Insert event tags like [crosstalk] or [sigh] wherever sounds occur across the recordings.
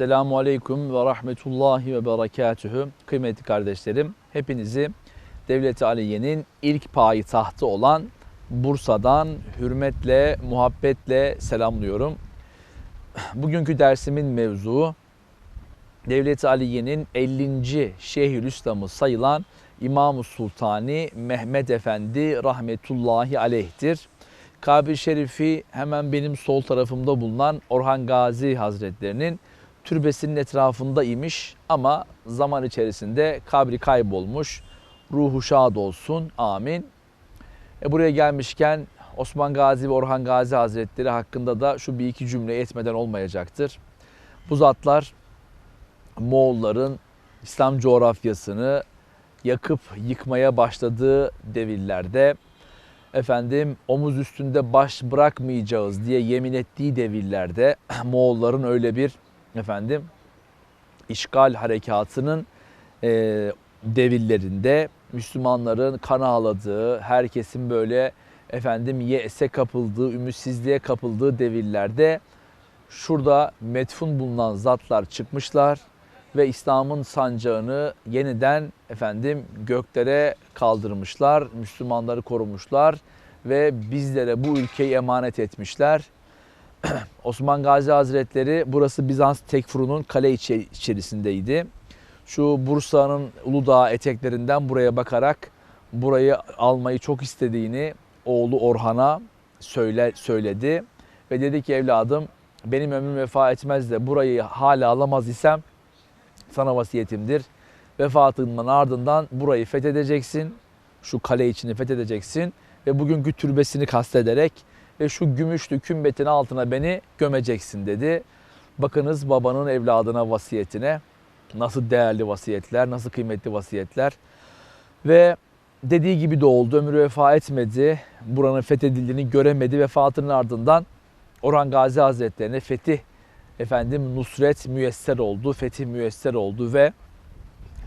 Esselamu Aleyküm ve Rahmetullahi ve Berekatühü. Kıymetli kardeşlerim, hepinizi Devlet-i Aliye'nin ilk payitahtı olan Bursa'dan hürmetle, muhabbetle selamlıyorum. Bugünkü dersimin mevzuu Devlet-i Aliye'nin 50. Şeyhülislam'ı sayılan İmam-ı Sultani Mehmet Efendi rahmetullahi aleyhtir. Kabir Şerifi hemen benim sol tarafımda bulunan Orhan Gazi Hazretlerinin türbesinin etrafında imiş ama zaman içerisinde kabri kaybolmuş. Ruhu şad olsun. Amin. E buraya gelmişken Osman Gazi ve Orhan Gazi Hazretleri hakkında da şu bir iki cümle etmeden olmayacaktır. Bu zatlar Moğolların İslam coğrafyasını yakıp yıkmaya başladığı devirlerde efendim omuz üstünde baş bırakmayacağız diye yemin ettiği devirlerde [clears throat] Moğolların öyle bir efendim işgal harekatının e, devirlerinde Müslümanların kan ağladığı, herkesin böyle efendim yese kapıldığı, ümitsizliğe kapıldığı devirlerde şurada metfun bulunan zatlar çıkmışlar ve İslam'ın sancağını yeniden efendim göklere kaldırmışlar, Müslümanları korumuşlar ve bizlere bu ülkeyi emanet etmişler. [clears throat] Osman Gazi Hazretleri burası Bizans Tekfuru'nun kale içi- içerisindeydi. Şu Bursa'nın Uludağ eteklerinden buraya bakarak burayı almayı çok istediğini oğlu Orhan'a söyle, söyledi. Ve dedi ki evladım benim ömrüm vefa etmez de burayı hala alamaz isem sana vasiyetimdir. Vefatımın ardından burayı fethedeceksin. Şu kale içini fethedeceksin. Ve bugünkü türbesini kastederek ve şu gümüşlü kümbetin altına beni gömeceksin dedi. Bakınız babanın evladına vasiyetine nasıl değerli vasiyetler, nasıl kıymetli vasiyetler. Ve dediği gibi de oldu. Ömrü vefa etmedi. Buranın fethedildiğini göremedi. Vefatının ardından Orhan Gazi Hazretlerine fetih efendim nusret müyesser oldu, fetih müyesser oldu ve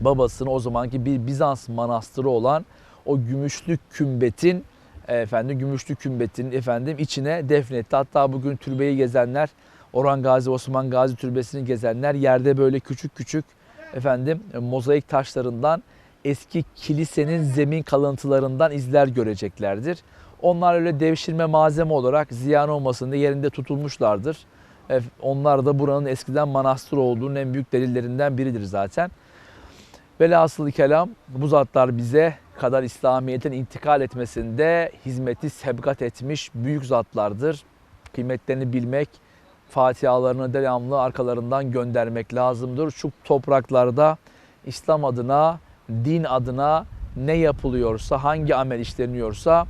babasını o zamanki bir Bizans manastırı olan o gümüşlü kümbetin efendim gümüşlü kümbetin efendim içine defnetti. Hatta bugün türbeyi gezenler Orhan Gazi, Osman Gazi türbesini gezenler yerde böyle küçük küçük efendim mozaik taşlarından eski kilisenin zemin kalıntılarından izler göreceklerdir. Onlar öyle devşirme malzeme olarak ziyan olmasın diye yerinde tutulmuşlardır. Onlar da buranın eskiden manastır olduğunun en büyük delillerinden biridir zaten. Velhasılı kelam bu zatlar bize kadar İslamiyet'in intikal etmesinde hizmeti sebgat etmiş büyük zatlardır. Kıymetlerini bilmek, fatihalarını devamlı arkalarından göndermek lazımdır. Şu topraklarda İslam adına, din adına ne yapılıyorsa, hangi amel işleniyorsa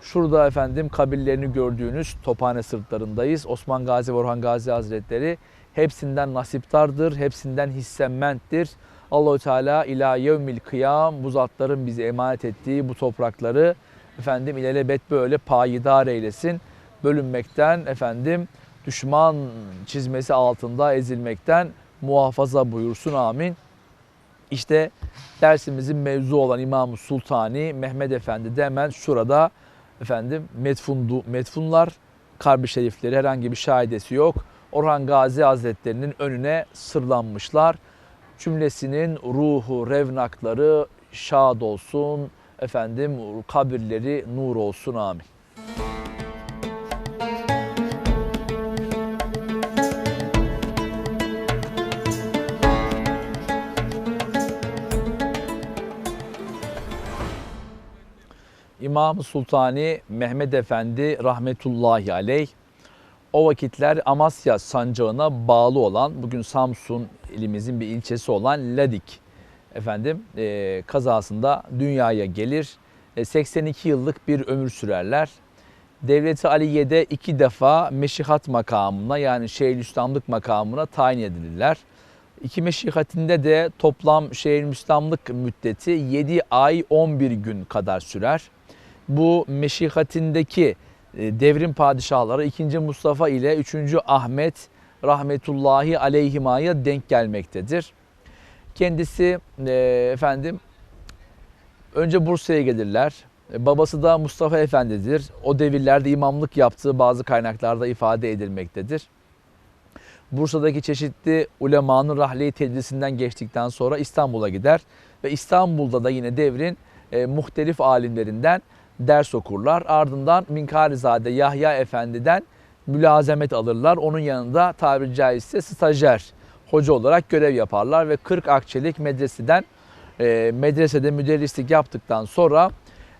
şurada efendim kabirlerini gördüğünüz Tophane sırtlarındayız. Osman Gazi ve Orhan Gazi Hazretleri hepsinden nasiptardır, hepsinden hissemmenttir. Allahu Teala ila yevmil kıyam bu zatların bize emanet ettiği bu toprakları efendim ilelebet böyle payidar eylesin. Bölünmekten efendim düşman çizmesi altında ezilmekten muhafaza buyursun amin. İşte dersimizin mevzu olan İmam-ı Sultani Mehmet Efendi de hemen şurada efendim metfundu, metfunlar kalbi şerifleri herhangi bir şahidesi yok. Orhan Gazi Hazretlerinin önüne sırlanmışlar. Cümlesinin ruhu, revnakları şad olsun. Efendim kabirleri nur olsun amin. İmam-ı Sultani Mehmet Efendi rahmetullahi aleyh o vakitler Amasya sancağına bağlı olan bugün Samsun ilimizin bir ilçesi olan Ladik efendim e, kazasında dünyaya gelir e, 82 yıllık bir ömür sürerler. Devleti Aliye'de iki defa meşihat makamına yani Şeyhülislamlık makamına tayin edilirler. İki meşihatinde de toplam Şeyhülislamlık müddeti 7 ay 11 gün kadar sürer. Bu meşihatindeki devrim padişahları 2. Mustafa ile 3. Ahmet rahmetullahi aleyhimaya denk gelmektedir. Kendisi e, efendim önce Bursa'ya gelirler. E, Babası da Mustafa Efendi'dir. O devirlerde imamlık yaptığı bazı kaynaklarda ifade edilmektedir. Bursa'daki çeşitli ulemanın rahleyi tedrisinden geçtikten sonra İstanbul'a gider ve İstanbul'da da yine devrin e, muhtelif alimlerinden ders okurlar. Ardından Minkarizade Yahya Efendi'den mülazemet alırlar. Onun yanında tabiri caizse stajyer hoca olarak görev yaparlar ve 40 akçelik medreseden e, medresede müderrislik yaptıktan sonra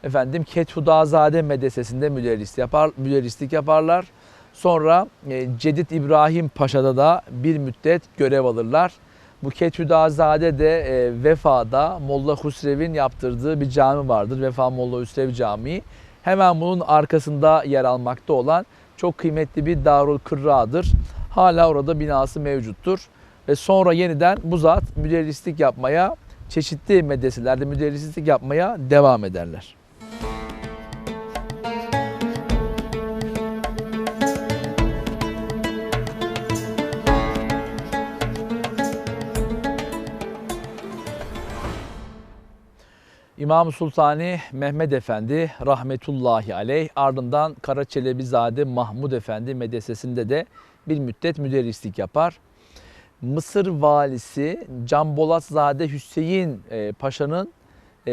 efendim Kethudazade medresesinde müderris yapar, müderrislik yaparlar. Sonra e, Cedid İbrahim Paşa'da da bir müddet görev alırlar. Bu Kethudazade de e, Vefa'da Molla Husrev'in yaptırdığı bir cami vardır. Vefa Molla Husrev Camii. Hemen bunun arkasında yer almakta olan çok kıymetli bir Darul Kırra'dır. Hala orada binası mevcuttur. Ve sonra yeniden bu zat müderrislik yapmaya, çeşitli medreselerde müderrislik yapmaya devam ederler. İmam Sultani Mehmet Efendi rahmetullahi aleyh ardından Karaçelebizade Mahmud Efendi medresesinde de bir müddet müderrislik yapar. Mısır valisi Canbolatzade Hüseyin e, Paşa'nın e,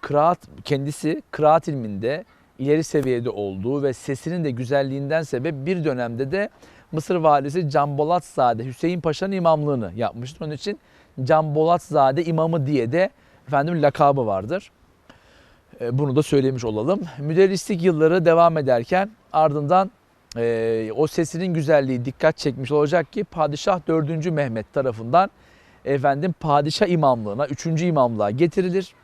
kıraat kendisi kıraat ilminde ileri seviyede olduğu ve sesinin de güzelliğinden sebep bir dönemde de Mısır valisi Canbolatzade Hüseyin Paşa'nın imamlığını yapmıştır. Onun için Canbolatzade imamı diye de efendim lakabı vardır. E, Bunu da söylemiş olalım. Müderrislik yılları devam ederken ardından e, o sesinin güzelliği dikkat çekmiş olacak ki Padişah 4. Mehmet tarafından efendim padişah imamlığına 3. imamlığa getirilir.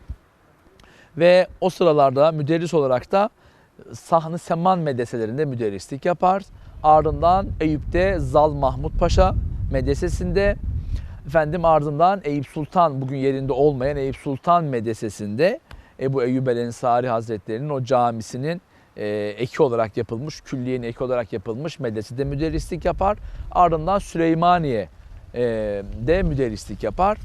Ve o sıralarda müderris olarak da Sahn-ı Seman medreselerinde müderrislik yapar. Ardından Eyüp'te Zal Mahmut Paşa medresesinde efendim ardından Eyüp Sultan bugün yerinde olmayan Eyüp Sultan medresesinde Ebu Eyyub el Ensari Hazretleri'nin o camisinin e, eki olarak yapılmış, külliyenin eki olarak yapılmış medresede müderrislik yapar. Ardından Süleymaniye e, de müderrislik yapar.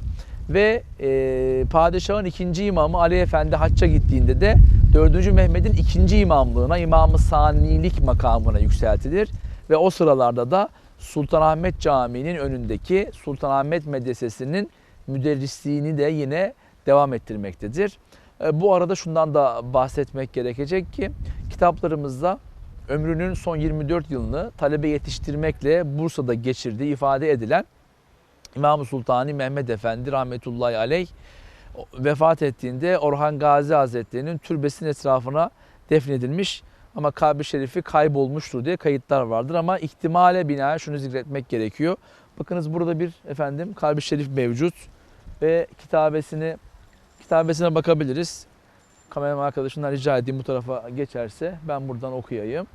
Ve e, padişahın ikinci imamı Ali Efendi hacca gittiğinde de 4. Mehmet'in ikinci imamlığına, imamı sanilik makamına yükseltilir. Ve o sıralarda da Sultanahmet Camii'nin önündeki Sultanahmet Medresesi'nin müderrisliğini de yine devam ettirmektedir. E, Bu arada şundan da bahsetmek gerekecek ki kitaplarımızda ömrünün son 24 yılını talebe yetiştirmekle Bursa'da geçirdiği ifade edilen İmam-ı Sultani Mehmet Efendi rahmetullahi aleyh vefat ettiğinde Orhan Gazi Hazretleri'nin türbesinin etrafına defnedilmiş ama kabri şerifi kaybolmuştur diye kayıtlar vardır ama ihtimale binaen şunu zikretmek gerekiyor. Bakınız burada bir efendim kabri şerif mevcut ve kitabesini kitabesine bakabiliriz. Kameraman arkadaşımdan rica edeyim bu tarafa geçerse ben buradan okuyayım.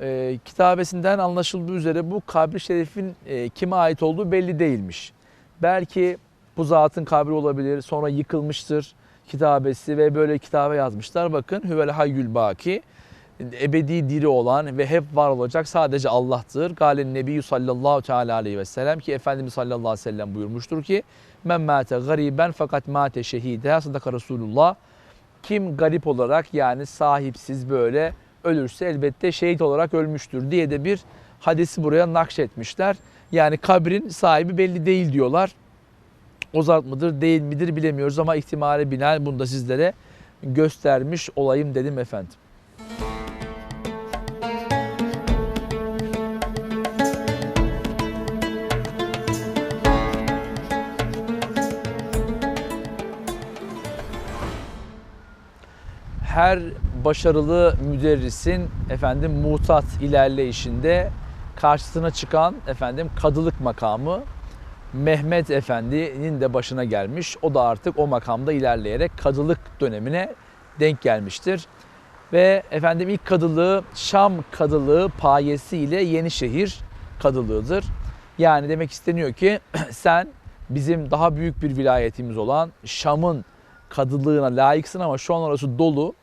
Ee, kitabesinden anlaşıldığı üzere bu kabri şerifin e, kime ait olduğu belli değilmiş. Belki bu zatın kabri olabilir, sonra yıkılmıştır kitabesi ve böyle kitabe yazmışlar. Bakın Hüvel Hayyül Baki ebedi diri olan ve hep var olacak sadece Allah'tır. Galen Nebi sallallahu teala aleyhi ve sellem ki Efendimiz sallallahu aleyhi ve sellem buyurmuştur ki men mate gariben fakat mate şehide sadaka Resulullah kim garip olarak yani sahipsiz böyle ölürse elbette şehit olarak ölmüştür diye de bir hadisi buraya nakşetmişler. Yani kabrin sahibi belli değil diyorlar. O zat mıdır değil midir bilemiyoruz ama ihtimale binaen bunu da sizlere göstermiş olayım dedim efendim. her başarılı müderrisin efendim mutat ilerleyişinde karşısına çıkan efendim kadılık makamı Mehmet Efendi'nin de başına gelmiş. O da artık o makamda ilerleyerek kadılık dönemine denk gelmiştir. Ve efendim ilk kadılığı Şam kadılığı payesiyle Yenişehir kadılığıdır. Yani demek isteniyor ki [clears throat] sen bizim daha büyük bir vilayetimiz olan Şam'ın kadılığına layıksın ama şu an orası dolu.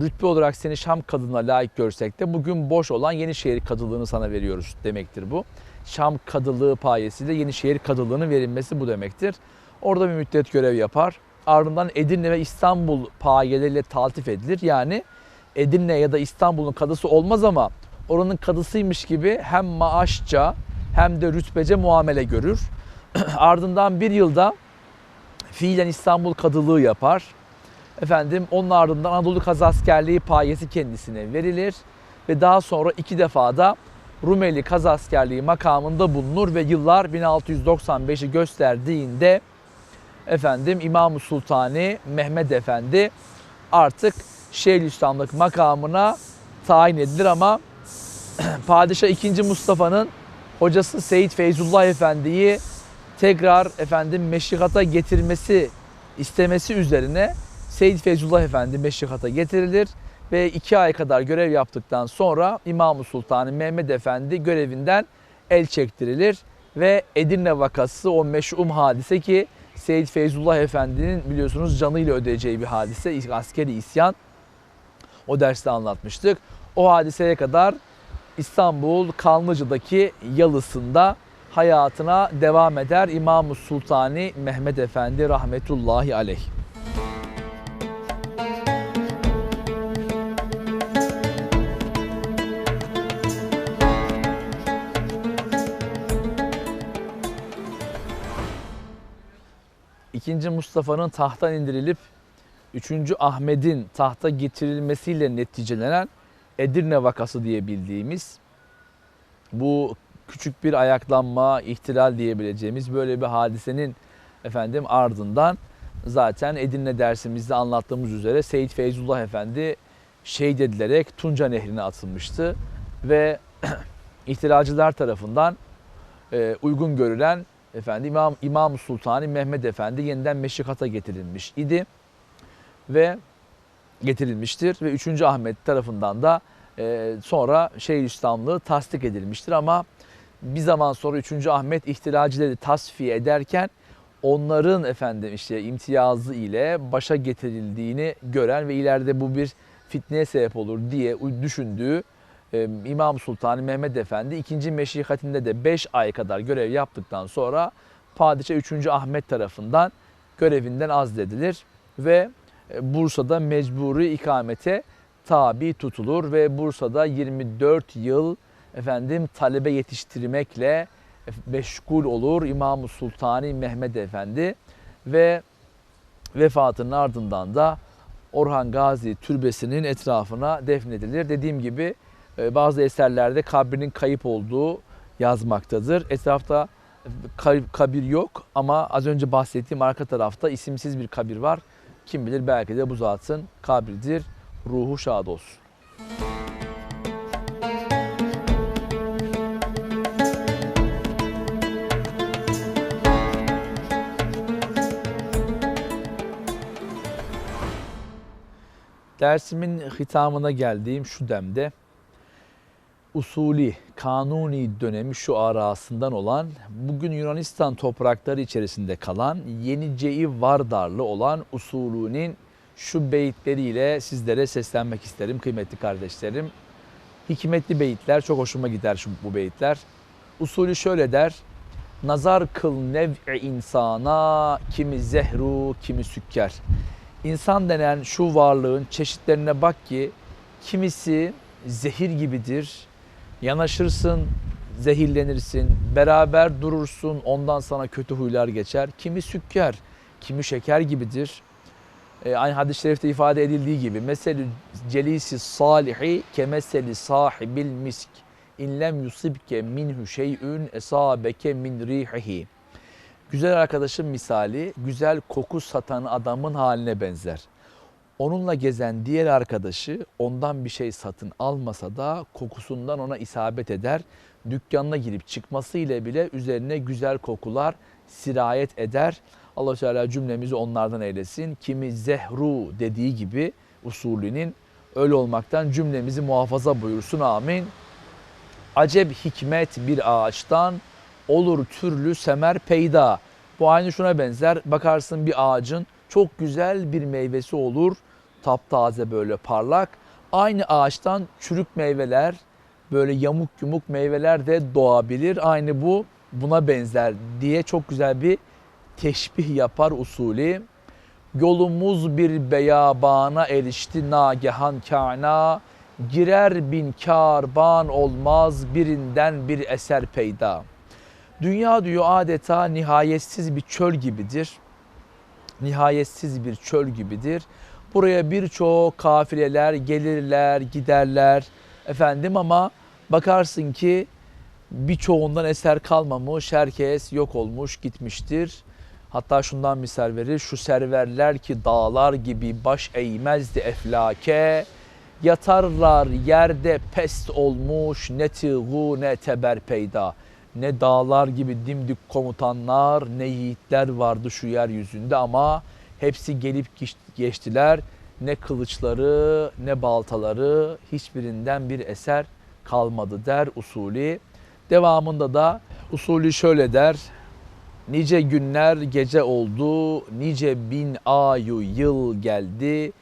Rütbe olarak seni Şam kadınına layık görsek de bugün boş olan Yenişehir kadılığını sana veriyoruz demektir bu. Şam kadılığı payesiyle Yenişehir kadılığının verilmesi bu demektir. Orada bir müddet görev yapar. Ardından Edirne ve İstanbul payeleriyle taltif edilir. Yani Edirne ya da İstanbul'un kadısı olmaz ama oranın kadısıymış gibi hem maaşça hem de rütbece muamele görür. [clears throat] Ardından bir yılda fiilen İstanbul kadılığı yapar. Efendim onun ardından Anadolu Kazaskerliği payesi kendisine verilir ve daha sonra iki defa da Rumeli Kazaskerliği makamında bulunur ve yıllar 1695'i gösterdiğinde efendim İmam-ı Sultani Mehmet Efendi artık Şeyhülislamlık makamına tayin edilir ama [clears throat] Padişah 2. Mustafa'nın hocası Seyit Feyzullah Efendi'yi tekrar efendim meşrikata getirmesi istemesi üzerine Seyit Feyzullah Efendi meşrikata getirilir ve iki ay kadar görev yaptıktan sonra İmam-ı Sultanı Mehmet Efendi görevinden el çektirilir ve Edirne vakası o meşhum hadise ki Seyit Feyzullah Efendi'nin biliyorsunuz canıyla ödeyeceği bir hadise askeri isyan. O derste anlatmıştık. O hadiseye kadar İstanbul Kanlıca'daki yalısında hayatına devam eder İmam-ı Sultani Mehmet Efendi rahmetullahi aleyh. İkinci Mustafa'nın tahttan indirilip Üçüncü Ahmet'in tahta getirilmesiyle neticelenen Edirne vakası diye bildiğimiz bu küçük bir ayaklanma, ihtilal diyebileceğimiz böyle bir hadisenin efendim ardından zaten Edirne dersimizde anlattığımız üzere Seyit Feyzullah Efendi şehit edilerek Tunca Nehri'ne atılmıştı ve [clears throat] ihtilalciler tarafından e, uygun görülen efendim İmam, İmam Sultani Mehmet Efendi yeniden meşrikata getirilmiş idi ve getirilmiştir ve 3. Ahmet tarafından da e, sonra Şeyhülislamlığı tasdik edilmiştir ama bir zaman sonra 3. Ahmet ihtilacıları tasfiye ederken onların efendim işte imtiyazı ile başa getirildiğini gören ve ileride bu bir fitneye sebep olur diye düşündüğü İmam Sultan Mehmet Efendi ikinci meşrikatinde de 5 ay kadar görev yaptıktan sonra Padişah 3. Ahmet tarafından görevinden azledilir ve e, Bursa'da mecburi ikamete tabi tutulur ve Bursa'da 24 yıl efendim talebe yetiştirmekle meşgul olur İmam-ı Sultani Mehmet Efendi ve vefatının ardından da Orhan Gazi türbesinin etrafına defnedilir. Dediğim gibi bazı eserlerde kabrinin kayıp olduğu yazmaktadır. Etrafta kabir yok ama az önce bahsettiğim arka tarafta isimsiz bir kabir var. Kim bilir belki de bu zatın kabridir. Ruhu şad olsun. Dersimin hitamına geldiğim şu demde usuli, kanuni dönemi şu arasından olan, bugün Yunanistan toprakları içerisinde kalan, Yenice-i Vardarlı olan usulünün şu beyitleriyle sizlere seslenmek isterim kıymetli kardeşlerim. Hikmetli beyitler, çok hoşuma gider şu bu beyitler. Usulü şöyle der, nazar kıl nev'i insana, kimi zehru, kimi sükker. İnsan denen şu varlığın çeşitlerine bak ki, kimisi zehir gibidir, Yanaşırsın, zehirlenirsin, beraber durursun, ondan sana kötü huylar geçer. Kimi sükker, kimi şeker gibidir. E, aynı hadis-i şerifte ifade edildiği gibi meselü celisi salihi kemeseli sahibil misk in lem yusibke minhu şey'ün esabeke min rihihi. Güzel arkadaşın misali güzel koku satan adamın haline benzer. Onunla gezen diğer arkadaşı ondan bir şey satın almasa da kokusundan ona isabet eder. Dükkanına girip çıkması ile bile üzerine güzel kokular sirayet eder. Allah Teala cümlemizi onlardan eylesin. Kimi zehru dediği gibi usulünün öyle olmaktan cümlemizi muhafaza buyursun. Amin. Acep hikmet bir ağaçtan olur türlü semer peyda. Bu aynı şuna benzer. Bakarsın bir ağacın çok güzel bir meyvesi olur. Taptaze böyle parlak. Aynı ağaçtan çürük meyveler, böyle yamuk yumuk meyveler de doğabilir. Aynı bu buna benzer diye çok güzel bir teşbih yapar usulü. Yolumuz bir beyabana erişti nagehan kana. Girer bin karban olmaz birinden bir eser peyda. Dünya diyor adeta nihayetsiz bir çöl gibidir. Nihayetsiz bir çöl gibidir. Buraya birçok kafileler gelirler, giderler efendim ama bakarsın ki birçoğundan eser kalmamış, herkes yok olmuş, gitmiştir. Hatta şundan misal verir, şu serverler ki dağlar gibi baş eğmezdi eflake, yatarlar yerde pest olmuş, ne tığu ne teber peyda. Ne dağlar gibi dimdik komutanlar, ne yiğitler vardı şu yeryüzünde ama hepsi gelip geçtiler. Ne kılıçları ne baltaları hiçbirinden bir eser kalmadı der usulü. Devamında da usulü şöyle der. Nice günler gece oldu, nice bin ayu yıl geldi.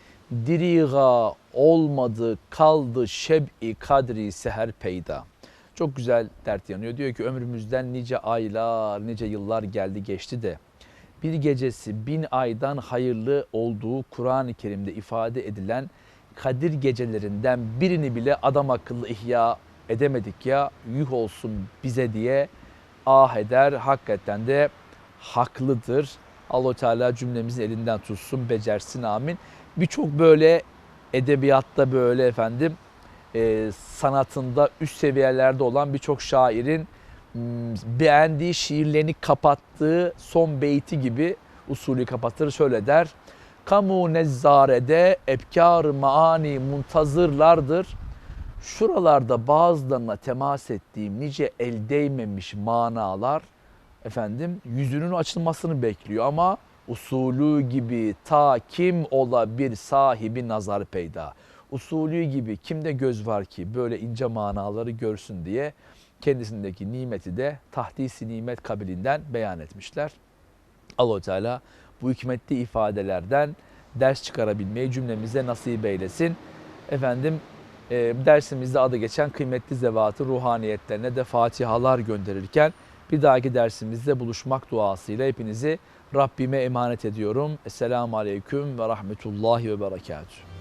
Diriga olmadı kaldı şeb'i kadri seher peyda. Çok güzel dert yanıyor. Diyor ki ömrümüzden nice aylar, nice yıllar geldi geçti de bir gecesi bin aydan hayırlı olduğu Kur'an-ı Kerim'de ifade edilen Kadir gecelerinden birini bile adam akıllı ihya edemedik ya yuh olsun bize diye ah eder. Hakikaten de haklıdır. allah Teala cümlemizin elinden tutsun, becersin amin. Birçok böyle edebiyatta böyle efendim e, sanatında üst seviyelerde olan birçok şairin beğendiği şiirlerini kapattığı son beyti gibi usulü kapatır şöyle der. Kamu nezzarede ebkar maani muntazırlardır. Şuralarda bazılarına temas ettiğim nice el değmemiş manalar efendim yüzünün açılmasını bekliyor ama usulü gibi ta kim ola bir sahibi nazar peyda. Usulü gibi kimde göz var ki böyle ince manaları görsün diye kendisindeki nimeti de tahdisi nimet kabilinden beyan etmişler. allah Teala bu hikmetli ifadelerden ders çıkarabilmeyi cümlemize nasip eylesin. Efendim e, dersimizde adı geçen kıymetli zevatı ruhaniyetlerine de fatihalar gönderirken bir dahaki dersimizde buluşmak duasıyla hepinizi Rabbime emanet ediyorum. Esselamu Aleyküm ve Rahmetullahi ve Berekatuhu.